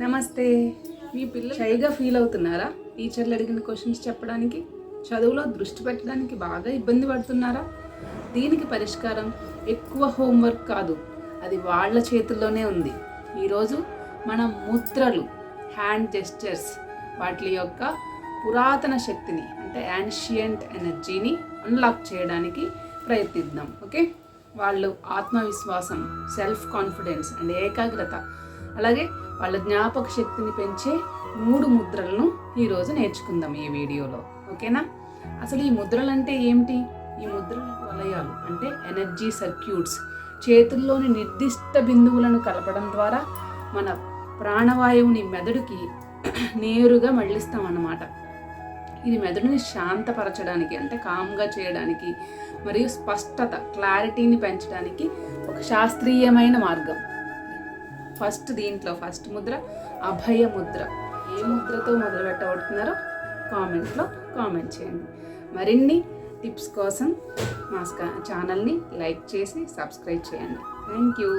నమస్తే. మీ పిల్లలు షైగా ఫీల్ అవుతున్నారా? టీచర్లు అడిగిన క్వశ్చన్స్ చెప్పడానికి చదువులో దృష్టి పెట్టడానికి బాగా ఇబ్బంది పడుతున్నారా? దీనికి పరిష్కారం ఎక్కువ హోంవర్క్ కాదు అది వాళ్ళ చేతుల్లోనే ఉంది. ఈరోజు మనం ముద్రలు హ్యాండ్ జెస్చర్స్ వాటి యొక్క పురాతన శక్తిని అంటే యాన్షియంట్ ఎనర్జీని అన్లాక్ చేయడానికి ప్రయత్నిద్దాం ఓకే? వాళ్ళు ఆత్మవిశ్వాసం సెల్ఫ్ కాన్ఫిడెన్స్ అండ్ ఏకాగ్రత. అలాగే వాళ్ళ జ్ఞాపక శక్తిని పెంచే మూడు ముద్రలను ఈరోజు నేర్చుకుందాం ఈ వీడియోలో. ఓకేనా? అసలు ఈ ముద్రలు అంటే ఏమిటి? ఈ ముద్రల వలయాలు అంటే ఎనర్జీ సర్క్యూట్స్. చేతుల్లోని నిర్దిష్ట బిందువులను కలపడం ద్వారా మన ప్రాణవాయువుని మెదడుకి నేరుగా మళ్ళిస్తామన్నమాట ఇది మెదడుని శాంతపరచడానికి అంటే కామ్గా చేయడానికి మరియు స్పష్టత క్లారిటీని పెంచడానికి ఒక శాస్త్రీయమైన మార్గం. ఫస్ట్ దీంట్లో ఫస్ట్ ముద్ర అభయ ముద్ర. ఏ ముద్రతో మొదలు పెట్టబడుతున్నారో కామెంట్లో కామెంట్ చేయండి. మరిన్ని టిప్స్ కోసం మా ఛానల్ని లైక్ చేసి సబ్స్క్రైబ్ చేయండి. Thank you.